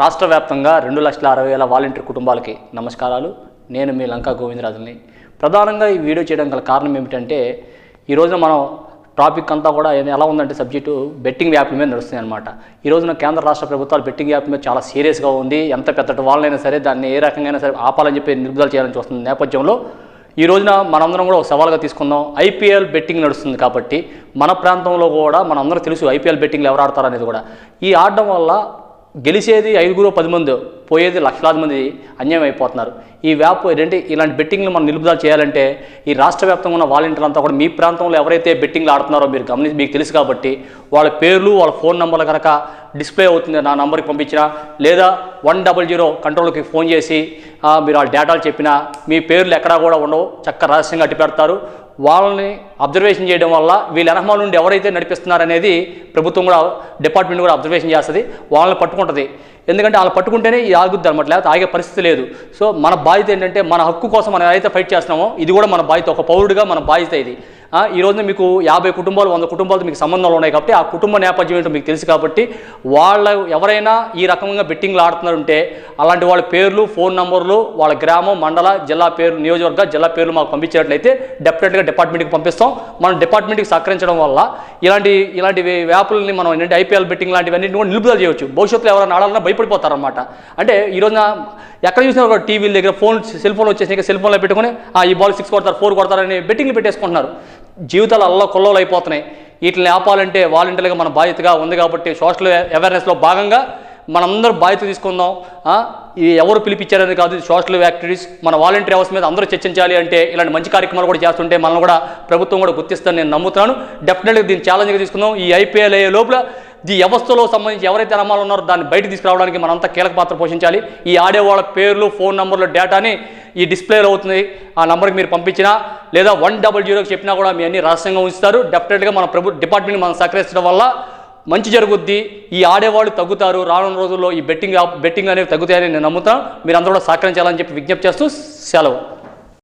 రాష్ట్ర వ్యాప్తంగా రెండు లక్షల అరవై వేల వాలంటీర్ కుటుంబాలకి నమస్కారాలు. నేను మీ లంకా గోవిందరాజుని ప్రధానంగా ఈ వీడియో చేయడం గల కారణం ఏమిటంటే ఈ రోజున మనం టాపిక్ అంతా కూడా ఎలా ఉందంటే సబ్జెక్టు బెట్టింగ్ యాప్ల మీద నడుస్తుంది అనమాట ఈ రోజున కేంద్ర రాష్ట్ర ప్రభుత్వాలు బెట్టింగ్ యాప్ మీద చాలా సీరియస్గా ఉంది. ఎంత పెద్దటి వాళ్ళైనా సరే దాన్ని ఏ రకంగా సరే ఆపాలని చెప్పి నిలుపుదల చేయాలని చూస్తున్న నేపథ్యంలో ఈ రోజున మనందరం కూడా ఒక సవాల్గా తీసుకుందాం. ఐపీఎల్ బెట్టింగ్ నడుస్తుంది కాబట్టి మన ప్రాంతంలో కూడా మనందరం తెలుసు ఐపీఎల్ బెట్టింగ్లు ఎవరు ఆడతారు అనేది కూడా. ఈ ఆడడం వల్ల గెలిచేది ఐదుగురు పది మంది పోయేది లక్షలాది మంది అన్యాయం అయిపోతున్నారు ఈ వ్యాప్ ఏంటంటే ఇలాంటి బెట్టింగ్లు మనం నిలుపుదల చేయాలంటే ఈ రాష్ట్ర వ్యాప్తంగా ఉన్న వాలంటీర్లు అంతా కూడా మీ ప్రాంతంలో ఎవరైతే బెట్టింగ్లు ఆడుతున్నారో మీరు గమనించి మీకు తెలుసు కాబట్టి వాళ్ళ పేర్లు వాళ్ళ ఫోన్ నెంబర్లు కనుక డిస్ప్లే అవుతుంది నా నంబర్కి పంపించినా లేదా వన్ డబల్ జీరో కంట్రోల్కి ఫోన్ చేసి మీరు వాళ్ళ డేటాలు చెప్పినా మీ పేర్లు ఎక్కడా కూడా ఉండవు. చక్క రహస్యంగా అట్టి పెడతారు వాళ్ళని అబ్జర్వేషన్ చేయడం వల్ల వీళ్ళ ఎనహమాల నుండి ఎవరైతే నడిపిస్తున్నారనేది ప్రభుత్వం కూడా డిపార్ట్మెంట్ కూడా అబ్జర్వేషన్ చేస్తుంది. వాళ్ళని పట్టుకుంటుంది. ఎందుకంటే అలా పట్టుకుంటేనే ఇది ఆగుద్ది అనమాట లేకపోతే ఆగే పరిస్థితి లేదు. సో మన బాధ్యత ఏంటంటే మన హక్కు కోసం మనం ఏదైతే ఫైట్ చేస్తున్నామో ఇది కూడా మన బాధ్యత ఒక పౌరుడిగా మన బాధ్యత ఇది. ఆ, ఈ రోజున మీకు యాభై కుటుంబాలు వంద కుటుంబాలతో మీకు సంబంధాలు ఉన్నాయి కాబట్టి ఆ కుటుంబ నేపథ్యం ఏంటో మీకు తెలుసు కాబట్టి వాళ్ళ ఎవరైనా ఈ రకంగా బెట్టింగ్లు ఆడుతున్నారంటే అలాంటి వాళ్ళ పేర్లు ఫోన్ నంబర్లు వాళ్ళ గ్రామం మండల జిల్లా పేరు నియోజకవర్గ జిల్లా పేర్లు మాకు పంపించేట్లయితే డెఫినెట్గా డిపార్ట్మెంట్కి పంపిస్తాం. మనం డిపార్ట్మెంట్కి సహకరించడం వల్ల ఇలాంటి ఇలాంటి వ్యాపుల్ని మనం ఏంటంటే ఐపీఎల్ బెట్టింగ్ లాంటివన్నీ కూడా నిలుపుదల చేయవచ్చు. భవిష్యత్తులో ఎవరైనా ఆడాలన్నా భయపడిపోతారనమాట అంటే ఈ రోజున ఎక్కడ చూసినా ఒక టీవీల దగ్గర ఫోన్ సెల్ ఫోన్ వచ్చేసి సెల్ ఫోన్లో పెట్టుకుని ఆ ఈ బాల్ సిక్స్ కొడతారు ఫోర్ కొడతారని బెట్టింగ్లు పెట్టేసుకుంటున్నారు. జీవితాలు అల్ల కొల్లోలు అయిపోతున్నాయి. వీటిని ఆపాలంటే వాలంటీర్గా మన బాధ్యతగా ఉంది కాబట్టి సోషల్ అవేర్నెస్లో భాగంగా మనందరూ బాధ్యత తీసుకుందాం. ఇది ఎవరు పిలిపించారని కాదు సోషల్ యాక్టివిటీస్. మన వాలంటీర్ అవర్స్ మీద అందరూ చర్చించాలి అంటే ఇలాంటి మంచి కార్యక్రమాలు కూడా చేస్తుంటే మనల్ని కూడా ప్రభుత్వం కూడా గుర్తిస్తాను నేను నమ్ముతున్నాను. డెఫినెట్గా దీన్ని ఛాలెంజ్గా తీసుకుందాం. ఈ ఐపీఎల్ అయ్యే లోపల ఈ వ్యవస్థలో సంబంధించి ఎవరైతే అమ్మాలు ఉన్నారో దాన్ని బయట తీసుకురావడానికి మనంతా కీలక పాత్ర పోషించాలి. ఈ ఆడే వాళ్ళ పేర్లు ఫోన్ నెంబర్లు డేటాని ఈ డిస్ప్లేలో అవుతుంది. ఆ నెంబర్కి మీరు పంపించినా లేదా వన్ డబల్ జీరోకి చెప్పినా కూడా మీ అన్ని రహస్యంగా ఉంచుతారు. డెఫినెట్గా మన ప్రభు డిపార్ట్మెంట్ మనం సహకరించడం వల్ల మంచి జరుగుద్ది. ఈ ఆడేవాళ్ళు తగ్గుతారు. రానున్న రోజుల్లో ఈ బెట్టింగ్ బెట్టింగ్ అనేవి తగ్గుతాయని నేను నమ్ముతాను మీరు అందరూ కూడా సహకరించాలని చెప్పి విజ్ఞప్తి చేస్తూ సెలవు.